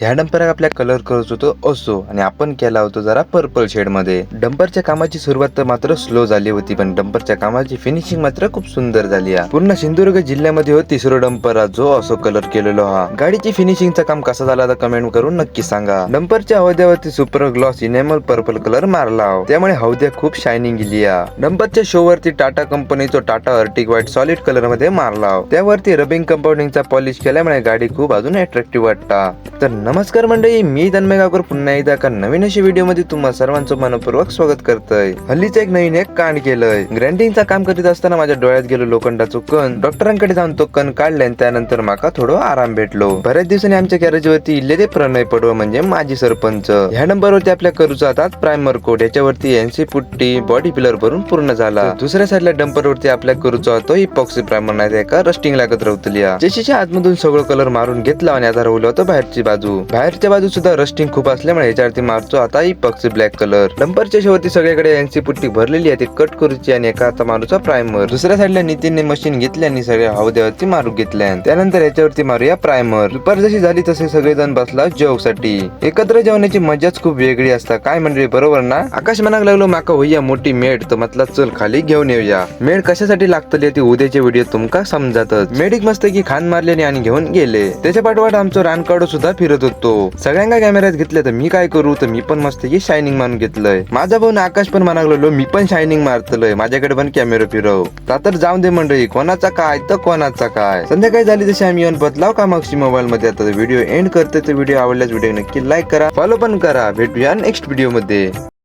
ह्या डंपर आपल्या कलर करत होतो असो आणि आपण केला होतो जरा पर्पल शेडमध्ये. डंपरच्या कामाची सुरुवात तर मात्र स्लो झाली होती पण डंपरच्या कामाची फिनिशिंग मात्र खूप सुंदर झाली हा. पूर्ण सिंधुदुर्ग जिल्ह्यामध्ये हो तिसरो डंपर हा जो असो कलर केलेलो हा. गाडीची फिनिशिंगचा काम कसा झाला तर कमेंट करून नक्की सांगा. डंपरच्या हौद्यावरती super gloss enamel purple colour मारला त्यामुळे हौद्या खूप शायनिंग गेली हा. डंपरच्या शो वरती टाटा कंपनीचा टाटा अर्टिक व्हाईट सॉलिड कलरमध्ये मारला त्यावरती रबिंग कंपाऊंडिंगचा पॉलिश केल्यामुळे गाडी खूप अजून अट्रॅक्टिव्ह वाटता. तर नमस्कार मंडळी मी तन्मय गावकर. पुन्हा एकदा एका नवीन अशी व्हिडिओमध्ये तुम्हा सर्वांचं मनपूर्वक स्वागत करतोय. हल्लीच एक नवीन एक कांड केलंय. ग्रँडिंगचा काम करीत असताना माझ्या डोळ्यात गेलो लोखंडाचं कण. डॉक्टरांकडे जाऊन तो कण काढले आणि त्यानंतर माका थोडं आराम भेटलो. बऱ्याच दिवसांनी आमच्या गॅरेज वरती इल्ले ते प्रणय पडव म्हणजे माजी सरपंच. ह्या नंबर वरती आपल्या करूचा आता प्रायमर कोड याच्यावरती एनसी पुट्टी बॉडी पिलर भरून पूर्ण झाला. दुसऱ्या साईडला डंपर वरती आपल्या करूचा ही इपॉक्सी प्रायमर नाही एका रस्टिंग लागत राहतली जशीच्या आतमधून सगळं कलर मारून घेतला आणि आता राहुलं होतं बाहेरची बाजू. बाहेरच्या बाजू सुद्धा रस्टिंग खूप असल्यामुळे याच्यावरती मारतो. आता इपॉक्सी ब्लॅक कलर डंपरच्या शेवटी सगळीकडे एनसी पुट्टी भरलेली आहे. ती कट करूची आणि एका आता मारूचा प्रायमर दुसऱ्या साईडला नितीनने मशीन घेतली आणि सगळ्या हौद्यावरती मारू घेतल्या त्यानंतर याच्यावरती मारूया प्रायमर दुपार जशी झाली तसे सगळेजण बसला जेवसाठी एकत्र जेवणाची मजाच खूप वेगळी असता. काय म्हणजे बरोबर ना? आकाश म्हणाक लागलो माका होईया मोठी मेड तर म्हटलं चल खाली घेऊन येऊया. मेड कशासाठी लागतली ती उद्याचे व्हिडिओ तुमका समजातच. मेडिक मस्त की खान मारलेली आणि घेऊन गेले. त्याच्या पाठवाट आमचं रानकाडो सुद्धा फिरत होतो सगळ्यांना कॅमेऱ्यात घेतले तर मी काय करू? तर मी पण मस्त की शायनिंग मारून घेतलंय. माझा भाऊ आकाश पण म्हणालो मी पण शायनिंग मारतलय. माझ्याकडे पण कॅमेरा फिरव. तर जाऊन दे मंडळी कोणाचा काय? तर कोणाचा काय? संध्याकाळी झाली तशी आम्ही येऊन बदलाव का मागची मोबाईल मध्ये? आता व्हिडिओ एंड करते तर व्हिडिओ आवडल्यास व्हिडिओ नक्की लाईक करा. फॉलो पण करा. भेटूया नेक्स्ट व्हिडिओमध्ये.